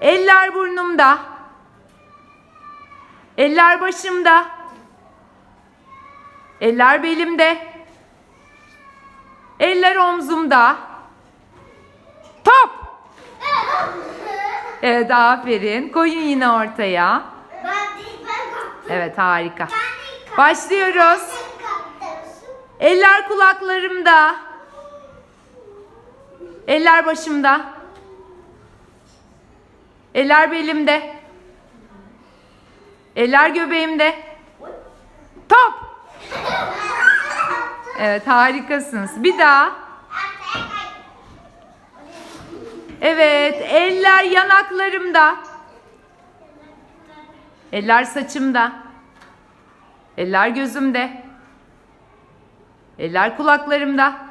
Eller burnumda. Eller başımda. Eller belimde. Eller omzumda. Top. Evet aferin. Koyun yine ortaya. Evet harika. Başlıyoruz. Eller kulaklarımda. Eller başımda. Eller belimde. Eller göbeğimde. Top. Evet harikasınız. Bir daha. Evet eller yanaklarımda. Eller saçımda. Eller gözümde. Eller kulaklarımda.